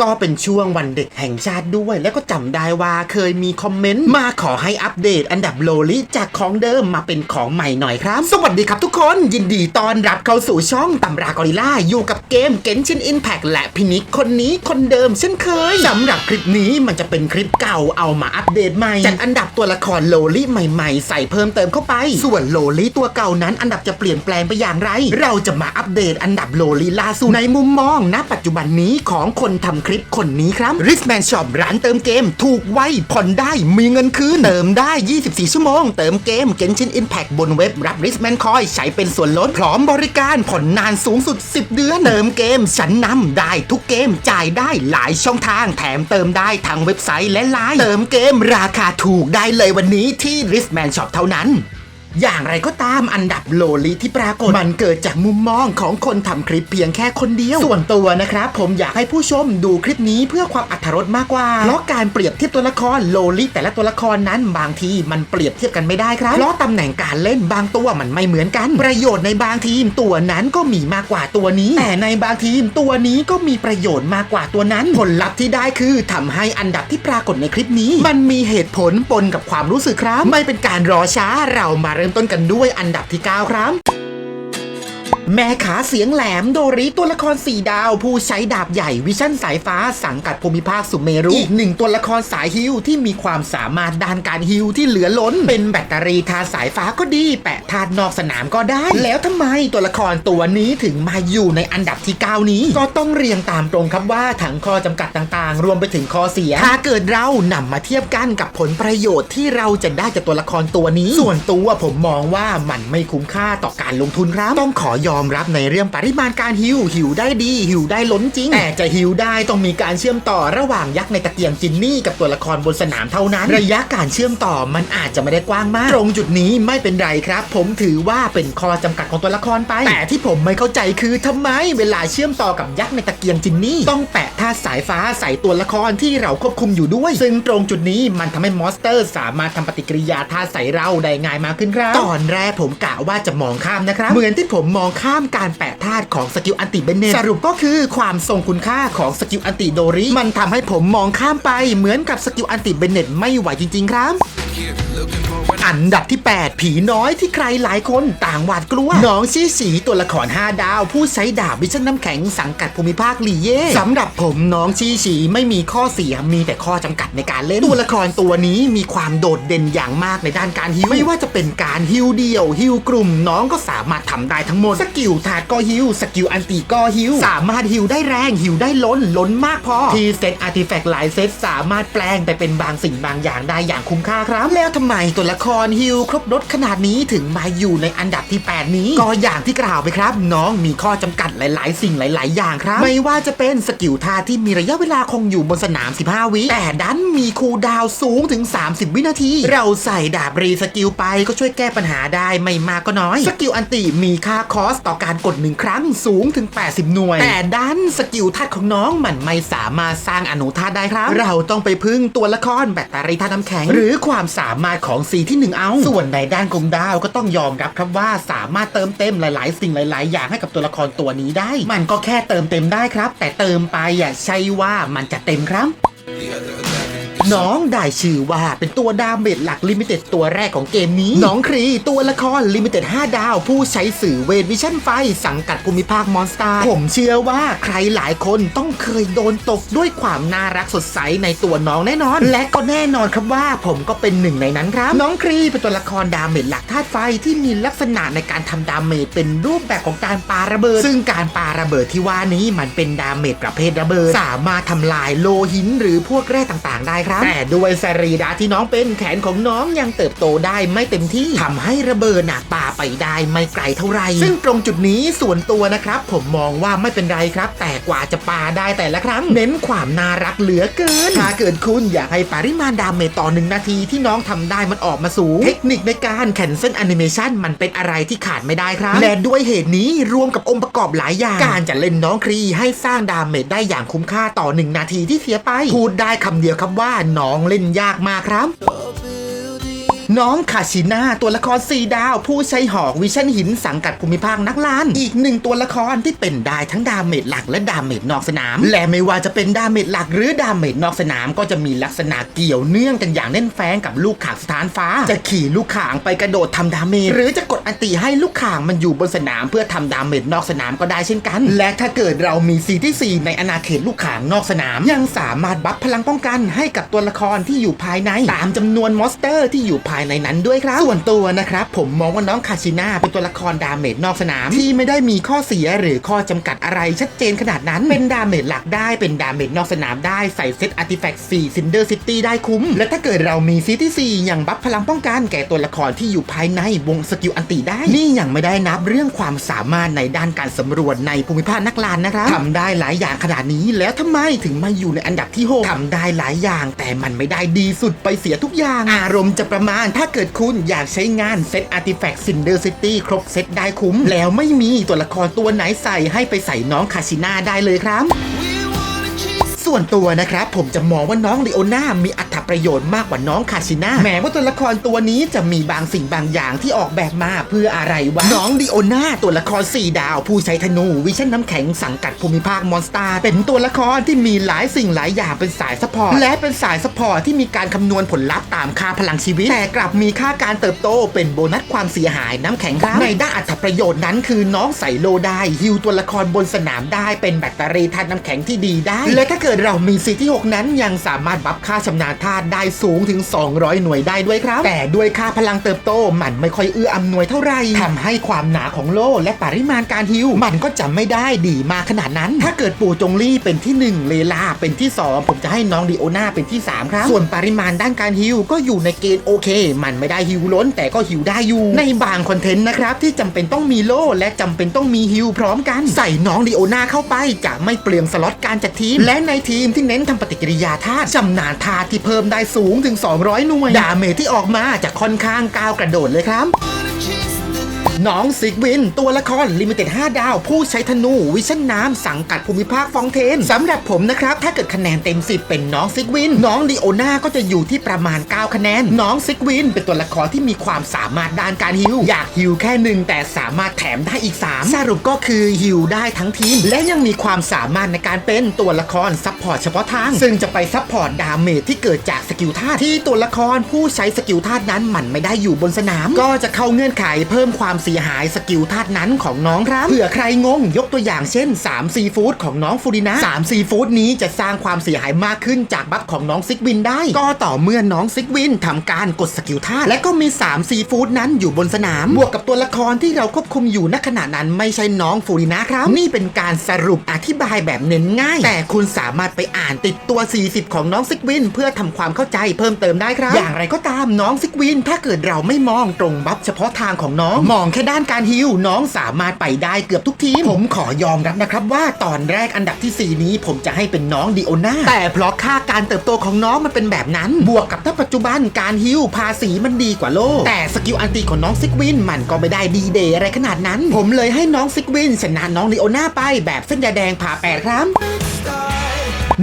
ก็เป็นช่วงวันเด็กแห่งชาติด้วย แล้วก็จำได้ว่าเคยมีคอมเมนต์มาขอให้อัปเดตอันดับโลลิจากของเดิมมาเป็นของใหม่หน่อยครับ สวัสดีครับทุกคนยินดีต้อนรับเข้าสู่ช่องตำรากอริล่าอยู่กับเกม Genshin Impact และพินิกคนนี้คนเดิมเช่นเคยสำหรับคลิปนี้มันจะเป็นคลิปเก่าเอามาอัปเดตใหม่จัดอันดับตัวละครโลลิใหม่ๆ ใส่เพิ่มเติมเข้าไป ส่วนโลลิตัวเก่านั้น อันดับจะเปลี่ยนแปลงไปอย่างไร เราจะมาอัปเดตอันดับโลลิล่าสุดในมุมมองณปัจจุบันนี้ของคนทำคลิปคนนี้ครับ Richman Shop ร้านเติมเกม ถูกไวผ่อนได้มีเงินคืน เติมได้ 24 ชั่วโมง เติมเกม Genshin Impact บนเว็บรับ Richman Coin ใช้เป็นส่วนลดพร้อมบริการผ่อนนานสูงสุด 10 เดือน เติมเกมชั้นนำได้ทุกเกมจ่ายได้หลายช่องทาง แถมเติมได้ทางเว็บไซต์และไลน์เติมเกมราคาถูกได้เลยวันนี้ที่ Richman Shop เท่านั้น อย่างไรก็ตามอันดับโลลิที่ปรากฏมันเกิดจากมุมมองของคนทำคลิปเพียงแค่คนเดียว ส่วนตัวนะครับผมอยากให้ผู้ชมดูคลิปนี้เพื่อความอัธรสมากกว่า เพราะการเปรียบเทียบตัวละครโลลิแต่ละตัวละครนั้นบางทีมันเปรียบเทียบกันไม่ได้ครับ เพราะตำแหน่งการเล่นบางตัวมันไม่เหมือนกัน ประโยชน์ในบางทีมตัวนั้นก็มีมากกว่าตัวนี้ แต่ในบางทีมตัวนี้ก็มีประโยชน์มากกว่าตัวนั้น ผลลัพธ์ที่ได้คือทำให้อันดับที่ปรากฏในคลิปนี้ มันมีเหตุผลปนกับความรู้สึกครับ ไม่เป็นการรอช้าเรามาเริ่มต้นกันด้วยอันดับที่ 9 ครับ แม่ขาเสียงแหลมโดริตัวละคร4ดาว ผู้ใช้ดาบใหญ่วิชั่นสายฟ้าสังกัดภูมิภาคสุเมรุอีกหนึ่งตัวละครสายฮิวที่มีความสามารถด้านการฮิวที่เหลือล้น เป็นแบตเตอรี่ทาสายฟ้าก็ดี แปะทานนอกสนามก็ได้ แล้วทำไมตัวละครตัวนี้ถึงมาอยู่ในอันดับที่ 9 นี้ ก็ต้องเรียงตามตรงครับว่าทั้งข้อจำกัดต่างๆ รวมไปถึงข้อเสีย ถ้าเกิดเรานำมาเทียบกันกับผลประโยชน์ที่เราจะได้จากตัวละครตัวนี้ ส่วนตัวผมมองว่ามันไม่คุ้มค่าต่อการลงทุนครับต้องขอยอมรับในเรื่องปริมาณการฮิวหิวได้ดีหิวได้ล้นจริง แต่จะหิวได้ต้องมีการเชื่อมต่อระหว่างยักษ์ในตะเกียงจินนี่กับตัวละครบนสนามเท่านั้น ระยะการเชื่อมต่อมันอาจจะไม่ได้กว้างมาก ตรงจุดนี้ไม่เป็นไรครับ ผมถือว่าเป็นข้อจำกัดของตัวละครไป แต่ที่ผมไม่เข้าใจคือทำไมเวลาเชื่อมต่อกับยักษ์ในตะเกียงจินนี่ต้องแปะท่าสายฟ้าใส่ตัวละครที่เราควบคุมอยู่ด้วย ซึ่งตรงจุดนี้มันทำให้มอนสเตอร์ สามารถทำปฏิกิริยาท่าใส่เราได้ง่ายมากขึ้นครับ ตอนแรกผมกะว่าจะมองข้ามนะครับเหมือนที่ผมมองข้ามามการแปะธาตุของสกิลอันติเบนเนตสรุปก็คือความทรงคุณค่าของสกิลอันติโดริ มันทำให้ผมมองข้ามไปเหมือนกับสกิลอันติเบนเนตไม่ไหวจริง ๆ ครับ อันดับที่ 8 ผีน้อยที่ใครหลายคนต่างหวาดกลัว น้องชี้สีตัวละคร 5 ดาว ผู้ใช้ดาบวิชั่นน้ำแข็งสังกัดภูมิภาคลีเย่สำหรับผมน้องชี้สีไม่มีข้อเสียมีแต่ข้อจำกัดในการเล่น ตัวละครตัวนี้มีความโดดเด่นอย่างมากในด้านการฮิวไม่ว่าจะเป็นการฮิวเดี่ยวฮิวกลุ่ม น้องก็สามารถทำได้ทั้งหมดสกิลถาดก็ฮิวสกิลอันติก็ฮิวสามารถฮิวได้แรงฮิวได้ล้นล้นมากพอที่เซตอาร์ติแฟกต์หลายเซตสามารถแปลงไปเป็นบางสิ่งบางอย่างได้อย่างคุ้มค่าครับ แล้วทำไมตัวละครฮิวครบรถขนาดนี้ถึงมาอยู่ในอันดับที่ 8 นี้ ก็อย่างที่กล่าวไปครับ น้องมีข้อจำกัดหลาย ๆ สิ่งหลาย ๆ อย่างครับ ไม่ว่าจะเป็นสกิลท่าที่มีระยะเวลาคงอยู่บนสนาม 15 วิแต่ดันมีคูลดาวสูงถึง 30 วินาที เราใส่ดาบรีสกิลไปก็ช่วยแก้ปัญหาได้ไม่มากก็น้อย สกิลอันติมีค่าคอสต่อการกดหนึ่งครั้งสูงถึง 80 หน่วย แต่ดันสกิลธาตุของน้องมันไม่สามารถสร้างอนุธาตุได้ครับ เราต้องไปพึ่งตัวละครแบตเตอรี่ธาตุน้ำแข็ง หรือความสามารถของสีที่หนึ่งเอาส่วนในด้านกลมดาวก็ต้องยอมรับครับว่าสามารถเติมเต็มหลายๆ สิ่งหลาย ๆ อย่างให้กับตัวละครตัวนี้ได้ มันก็แค่เติมเต็มได้ครับ แต่เติมไปอะใช่ว่ามันจะเต็มครับ น้องได้ชื่อว่าเป็นตัวดาเมจหลักลิมิเต็ดตัวแรกของเกมนี้ น้องครีตัวละครลิมิเต็ด5ดาว ผู้ใช้สื่อเวทวิชั่นไฟ สังกัดภูมิภาคมอนสตาร์ผมเชื่อว่าใครหลายคนต้องเคยโดนตกด้วยความน่ารักสดใสในตัวน้องแน่นอน และก็แน่นอนครับว่าผมก็เป็นหนึ่งในนั้นครับ น้องครีเป็นตัวละครดาเมจหลักธาตุไฟที่มีลักษณะในการทำดาเมจเป็นรูปแบบของการปาระเบิด ซึ่งการปาระเบิดที่ว่านี้มันเป็นดาเมจประเภทระเบิด สามารถทำลายโลหินหรือพวกแร่ต่างๆ ได้ครับ แต่ด้วยสรีระที่น้องเป็นแขนของน้องยังเติบโตได้ไม่เต็มที่ทำให้ระเบิดหนักป่าไปได้ไม่ไกลเท่าไหร่ซึ่งตรงจุดนี้ส่วนตัวนะครับ ผมมองว่าไม่เป็นไรครับ แต่กว่าจะปาได้แต่ละครั้ง เน้นความน่ารักเหลือเกิน ถ้าเกิดคุณอยากให้ปริมาณดาเมจต่อหนึ่งนาทีที่น้องทำได้มันออกมาสูง เทคนิคในการแคนเซิลแอนิเมชันมันเป็นอะไรที่ขาดไม่ได้ครับ และด้วยเหตุนี้รวมกับองค์ประกอบหลายอย่าง การจะเล่นน้องครีให้สร้างดาเมจได้อย่างคุ้มค่าต่อหนึ่งนาทีที่เสียไป พูดได้คำเดียวครับว่าน้องเล่นยากมากครับ น้องคาชิน่าตัวละครสีดาว ผู้ใช้หอกวิชั่นหินสังกัดภูมิภาคนักลานอีกหนึ่งตัวละครที่เป็นได้ทั้งดาเมจหลักและดาเมจนอกสนาม และไม่ว่าจะเป็นดาเมจหลักหรือดาเมจนอกสนาม ก็จะมีลักษณะเกี่ยวเนื่องกันอย่างแน่นแฟ้งกับลูกขางสถานฟ้า จะขี่ลูกขางไปกระโดดทำดาเมจหรือจะกดอันติให้ลูกขางมันอยู่บนสนาม เพื่อทำดาเมจนอกสนามก็ได้เช่นกัน และถ้าเกิดเรามีซีที่4ในอาณาเขตลูกขางนอกสนาม ยังสามารถบัฟพลังป้องกันให้กับตัวละครที่อยู่ภายในตามจำนวนมอนสเตอร์ที่อยู่ภายในนั้นด้วยครับ ส่วนตัวนะครับผมมองว่าน้องคาชิน่าเป็นตัวละครดาเมจนอกสนาม ที่ไม่ได้มีข้อเสียหรือข้อจำกัดอะไรชัดเจนขนาดนั้น เป็นดาเมจหลักได้เป็นดาเมจนอกสนามได้ใส่เซตอาร์ติแฟกต์4ซินเดอร์ซิตี้ได้คุ้ม และถ้าเกิดเรามีซีที่4อย่างบัฟพลังป้องกันแก่ตัวละครที่อยู่ภายในวงสกิลอันติได้ นี่ยังไม่ได้นับเรื่องความสามารถในด้านการสำรวจในภูมิภาคนักลานนะครับทำได้หลายอย่างขนาดนี้ แล้วทำไมถึงมาอยู่ในอันดับที่6ทำได้หลายอย่าง แต่มันไม่ได้ดีสุดไปเสียทุกอย่าง อารมณ์จะประมาณถ้าเกิดคุณอยากใช้งานเซตอาร์ติแฟกต์ซินเดอร์ซิตี้ครบเซตได้คุ้ม แล้วไม่มีตัวละครตัวไหนใส่ให้ไปใส่น้องคาชิน่าได้เลยครับ ส่วนตัวนะครับผมจะมองว่าน้องลีโอน่ามีอั ประโยชน์มากกว่าน้องคาชิน่าแม้ว่าตัวละครตัวนี้จะมีบางสิ่งบางอย่างที่ออกแบบมาเพื่ออะไรวะน้องลีโอน่าตัวละคร 4 ดาว ผู้ใช้ธนูวิชั่นน้ำแข็งสังกัดภูมิภาคมอนสตาร์เป็นตัวละครที่มีหลายสิ่งหลายอย่างเป็นสายซัพพอร์ตและเป็นสายซัพพอร์ตที่มีการคำนวณผลลัพธ์ตามค่าพลังชีวิต แต่กลับมีค่าการเติบโตเป็นโบนัสความเสียหายน้ำแข็งครับในด้านอัตประโยชน์นั้นคือน้องใส่โลได้ฮิวตัวละครบนสนามได้เป็นแบตเตอรี่ธาตุน้ำแข็งที่ดีได้ และถ้าเกิดเรามีซีที่ 6 นั้นยังสามารถบัฟค่าชำนาญธาตุได้สูงถึง 200 หน่วยได้ด้วยครับ แต่ด้วยค่าพลังเติบโตมันไม่ค่อยเอื้ออำนวยเท่าไหร่ทำให้ความหนาของโล่และปริมาณการฮิวมันก็จะไม่ได้ดีมากขนาดนั้น ถ้าเกิดปู่จงลี่เป็นที่ 1 เลลาเป็นที่ 2 ผมจะให้น้องดีโอนาเป็นที่ 3 ครับ ส่วนปริมาณด้านการฮิวก็อยู่ในเกณฑ์โอเค มันไม่ได้ฮิวล้น แต่ก็ฮิวได้อยู่ ในบางคอนเทนต์นะครับที่จำเป็นต้องมีโล่และจำเป็นต้องมีฮิวพร้อมกัน ใส่น้องดีโอนาเข้าไปจะไม่เปลืองสล็อตการจัดทีม และในทีมที่เน้นทำปฏิกิริยาธาตุชำนาญธาตุที่เพิ่มได้สูงถึง 200 หน่วย ดาเมจที่ออกมาจะค่อนข้างก้าวกระโดดเลยครับ น้องซิกวิน ตัวละครลิมิเต็ด5ดาว ผู้ใช้ธนู วิชั่นน้ำสังกัดภูมิภาคฟองเทนสำหรับผมนะครับ ถ้าเกิดคะแนนเต็ม 10 เป็นน้องซิกวิน น้องลีโอนาก็จะอยู่ที่ประมาณ 9 คะแนน น้องซิกวิน เป็นตัวละครที่มีความสามารถด้านการฮิวอยากฮิวแค่หนึ่งแต่สามารถแถมได้อีก 3 สรุปก็คือฮิวได้ทั้งทีม และยังมีความสามารถในการเป็นตัวละครซัพพอร์ตเฉพาะทาง ซึ่งจะไปซัพพอร์ตดาเมจที่เกิดจากสกิลธาตุที่ตัวละครผู้ใช้สกิลธาตุนั้นมันไม่ได้อยู่บนสนาม ก็จะเข้าเงื่อนไขเพิ่มความเสียหายสกิลธาตุนั้นของน้องครับเผื่อใครงงยกตัวอย่างเช่น3ซีฟู้ดของน้องฟูรินะ3ซีฟู้ดนี้จะสร้างความเสียหายมากขึ้นจากบัฟของน้องซิกวินได้ ก็ต่อเมื่อน้องซิกวินทำการกดสกิลธาตุและก็มี3ซีฟู้ดนั้นอยู่บนสนาม บวกกับตัวละครที่เราควบคุมอยู่ณขณะนั้นไม่ใช่น้องฟูรินะครับ นี่เป็นการสรุปอธิบายแบบเน้นง่าย แต่คุณสามารถไปอ่านติดตัว 40 ของน้องซิกวิน เพื่อทำความเข้าใจเพิ่มเติมได้ครับ อย่างไรก็ตามน้องซิกวิน ถ้าเกิดเราไม่มองตรงบัฟเฉพาะทางของน้องมองแค่ด้านการฮิวน้องสามารถไปได้เกือบทุกทีม ผมขอยอมรับนะครับว่าตอนแรกอันดับทีสี่ 4 นี้ผมจะให้เป็นน้องดิโอนาแต่เพราะค่าการเติบโตของน้องมันเป็นแบบนั้น บวกกับถ้าปัจจุบันการฮิวภาษีมันดีกว่าโลก แต่สกิลอันตีของน้องซิกวินมันก็ไม่ได้ดีเดย์อะไรขนาดนั้น ผมเลยให้น้องซิกวินชนะน้องดิโอนาไปแบบเส้นยาแดงผ่าแปดครับ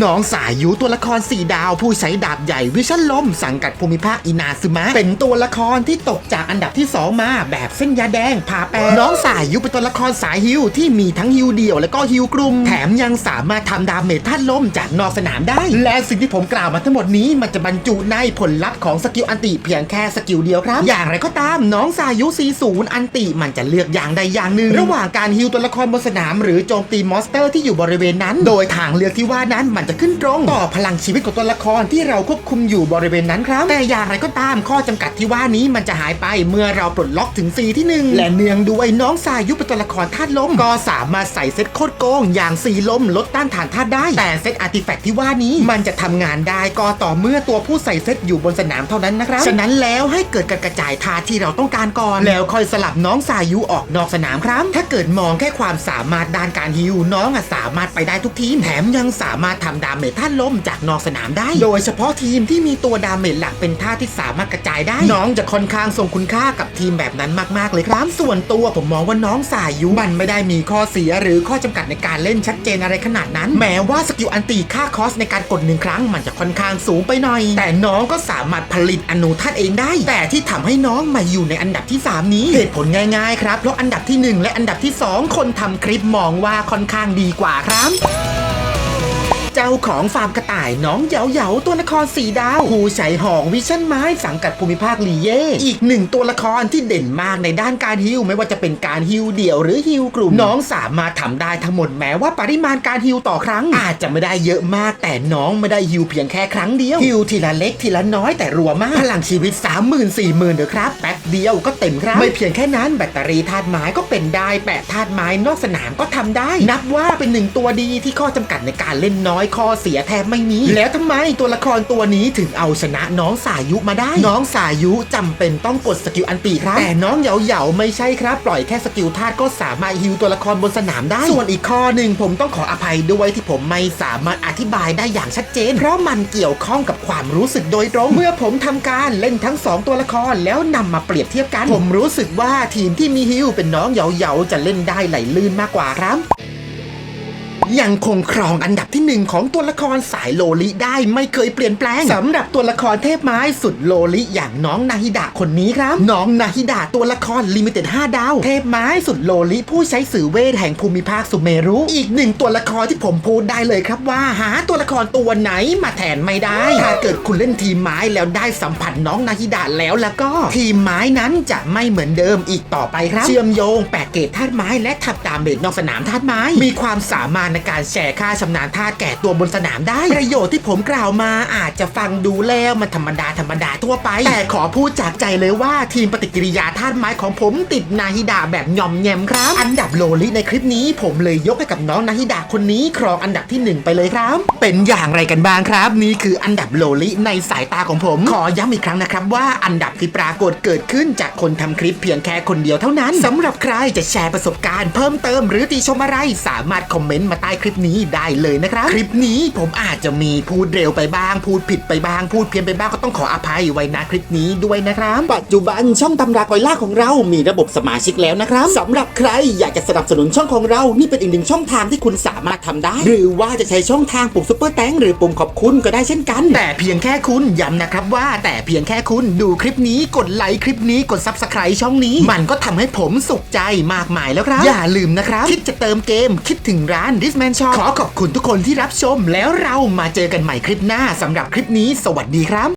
น้องสายยูตัวละคร4ดาว ผู้ใช้ดาบใหญ่วิชั่นลม สังกัดภูมิภาคอินาซึมะ เป็นตัวละครที่ตกจากอันดับที่ 2 มา แบบเส้นยาแดงผ่าแปรน้องสายยูเป็นตัวละครสายฮิวที่มีทั้งฮิวเดี่ยวและก็ฮิวกลุ่มแถมยังสามารถทำดาเมจธาตุลมจากนอกสนามได้ และสิ่งที่ผมกล่าวมาทั้งหมดนี้มันจะบรรจุในผลลัพธ์ของสกิลอันติเพียงแค่สกิลเดียวครับ อย่างไรก็ตามน้องสายยู40อันติมันจะเลือกอย่างใดอย่างหนึ่ง ระหว่างการฮิวตัวละครบนสนาม หรือโจมตีมอนสเตอร์ที่อยู่บริเวณนั้น โดยทางเลือกที่ว่านั้นมันจะขึ้นตรง ต่อพลังชีวิตของตัวละครที่เราควบคุมอยู่บริเวณนั้นครับ แต่อย่างไรก็ตามข้อจำกัดที่ว่านี้มันจะหายไปเมื่อเราปลดล็อกถึงซีที่หนึ่งและเนื่องด้วยน้องสายยุเป็นตัวละครธาตุลม ก็สามารถใส่เซตโคตรโกง อย่างสีลมลดต้านทานธาตุได้ แต่เซตอาร์ติแฟกต์ที่ว่านี้มันจะทำงานได้ก็ต่อเมื่อตัวผู้ใส่เซตอยู่บนสนามเท่านั้นนะครับฉะนั้นแล้วให้เกิดการกระจายธาตุที่เราต้องการก่อน แล้วค่อยสลับน้องสายยุออกนอกสนามครับ ถ้าเกิดมองแค่ความสามารถด้านการฮิวน้องอะสามารถไปได้ทุกทีมแถมยังสามารถทำดาเมจธาตุลมจากนอกสนามได้ โดยเฉพาะทีมที่มีตัวดาเมจหลักเป็นธาที่สามารถกระจายได้ น้องจะค่อนข้างทรงคุณค่ากับทีมแบบนั้นมากๆเลยครับส่วนตัวผมมองว่าน้องสายยุมันไม่ได้มีข้อเสียหรือข้อจำกัดในการเล่นชัดเจนอะไรขนาดนั้น แม้ว่าสกิลอันตีค่าคอสในการกดหนึ่งครั้งมันจะค่อนข้างสูงไปหน่อย แต่น้องก็สามารถผลิตอนุธาตุเองได้ แต่ที่ทำให้น้องมาอยู่ในอันดับที่ 3 นี้เหตุผลง่ายๆครับเพราะอันดับทีหนึ่1 และอันดับที่ 2 คนทำคลิปมองว่าค่อนข้างดีกว่าครับ จ้าของฟาร์มกระ ต่ายน้องเหยาเหยาตัวละครสีดาวผู้ใช้หองวิชั่นไม้สังกัดภูมิภาคลีเย่อีกหนึ่งตัวละครที่เด่นมากในด้านการฮิวไม่ว่าจะเป็นการฮิวเดี่ยวหรือฮิวกลุ่มน้องสามารถทำได้ทั้งหมดแม้ว่าปริมาณการฮิวต่อครั้ง อาจจะไม่ได้เยอะมาก แต่น้องไม่ได้ฮิวเพียงแค่ครั้งเดียวฮิวทีละเล็กทีละน้อยแต่รัวมากพลังชีวิต 3 0 0 0 0 4 0 0 0 0เด้อครับแป๊บเดียวก็เต็มครับ ไม่เพียงแค่นั้นแบตเตอรี่ธาตุไม้ก็เป็นได้แปะธาตุไม้นอกสนามก็ทำได้ นับว่าเป็นหนึ่งตัวดีที่ข้อจำกัดในการเล่นน้อยข้อเสียแทบไม่มีแล้วทำไมตัวละครตัวนี้ถึงเอาชนะน้องสายุมาได้ น้องสายุจำเป็นต้องกดสกิลอันตีครับ แต่น้องเหยาเหยาไม่ใช่ครับ ปล่อยแค่สกิลธาตุก็สามารถฮิวตัวละครบนสนามได้ ส่วนอีกข้อหนึ่งผมต้องขออภัยด้วยที่ผมไม่สามารถอธิบายได้อย่างชัดเจน เพราะมันเกี่ยวข้องกับความรู้สึกโดยตรง เมื่อผมทำการเล่นทั้งสองตัวละครแล้วนำมาเปรียบเทียบกัน ผมรู้สึกว่าทีมที่มีฮิวเป็นน้องเหยาเหยาจะเล่นได้ไหลลื่นมากกว่าครับ ยังคงครองอันดับที่หนึ่งของตัวละครสายโลลิได้ไม่เคยเปลี่ยนแปลงสำหรับตัวละครเทพไม้สุดโลลิอย่างน้องนาฮิดะคนนี้ครับ น้องนาฮิดะตัวละครลิมิเต็ด5ดาว เทพไม้สุดโลลิผู้ใช้สื่อเวทแห่งภูมิภาคสุเมรุ อีกหนึ่งตัวละครที่ผมพูดได้เลยครับว่า หาตัวละครตัวไหนมาแทนไม่ได้ ถ้าเกิดคุณเล่นทีมไม้แล้วได้สัมผัสน้องนาฮิดะแล้วแล้วก็ ทีมไม้นั้นจะไม่เหมือนเดิมอีกต่อไปครับ เชื่อมโยงแปะเกตธาตุไม้และทับตามเบรกนอกสนามธาตุไม้ มีความสามารถในการแชร์ค่าชำนาญธาแก่ตัวบนสนามได้ ประโยชน์ที่ผมกล่าวมาอาจจะฟังดูแล้วมันธรรมดาธรรมดาทั่วไป แต่ขอพูดจากใจเลยว่าทีมปฏิกิริยาธาไม้ของผมติดนาฮิดะแบบหย่อมแยมครับ อันดับโลลิในคลิปนี้ ผมเลยยกให้กับน้องนาฮิดะคนนี้ครองอันดับที่หนึ่งไปเลยครับ เป็นอย่างไรกันบ้างครับ นี่คืออันดับโลลิในสายตาของผม ขอย้ำอีกครั้งนะครับว่าอันดับที่ปรากฏเกิดขึ้นจากคนทำคลิปเพียงแค่คนเดียวเท่านั้นสำหรับใครจะแชร์ประสบการณ์เพิ่มเติมหรือติชมอะไรสามารถคอมเมนต์มาใต้คลิปนี้ได้เลยนะครับ คลิปนี้ผมอาจจะมีพูดเร็วไปบ้าง พูดผิดไปบ้าง พูดเพี้ยนไปบ้างก็ต้องขออภัยไว้นะคลิปนี้ด้วยนะครับ ปัจจุบันช่องตำรากอยล่าของเรา มีระบบสมาชิกแล้วนะครับสำหรับใครอยากจะสนับสนุนช่องของเรา นี่เป็นอีกหนึ่งช่องทางที่คุณสามารถทำได้ หรือว่าจะใช้ช่องทางปุ่มซุปเปอร์แตงหรือปุ่มขอบคุณก็ได้เช่นกัน แต่เพียงแค่คุณย้ำนะครับว่า แต่เพียงแค่คุณดูคลิปนี้กดไลค์คลิปนี้กดซับสไครต์ช่องนี้ มันก็ทำให้ผมสุขใจมากมายแล้วครับ อย่าลืมนะครับ คิดจะเติมเกมคิดถึงร้าน s Man Shop ขอขอบคุณทุกคนที่รับชมแล้วเรามาเจอกันใหม่คลิปหน้าสำหรับคลิปนี้ สวัสดีครับ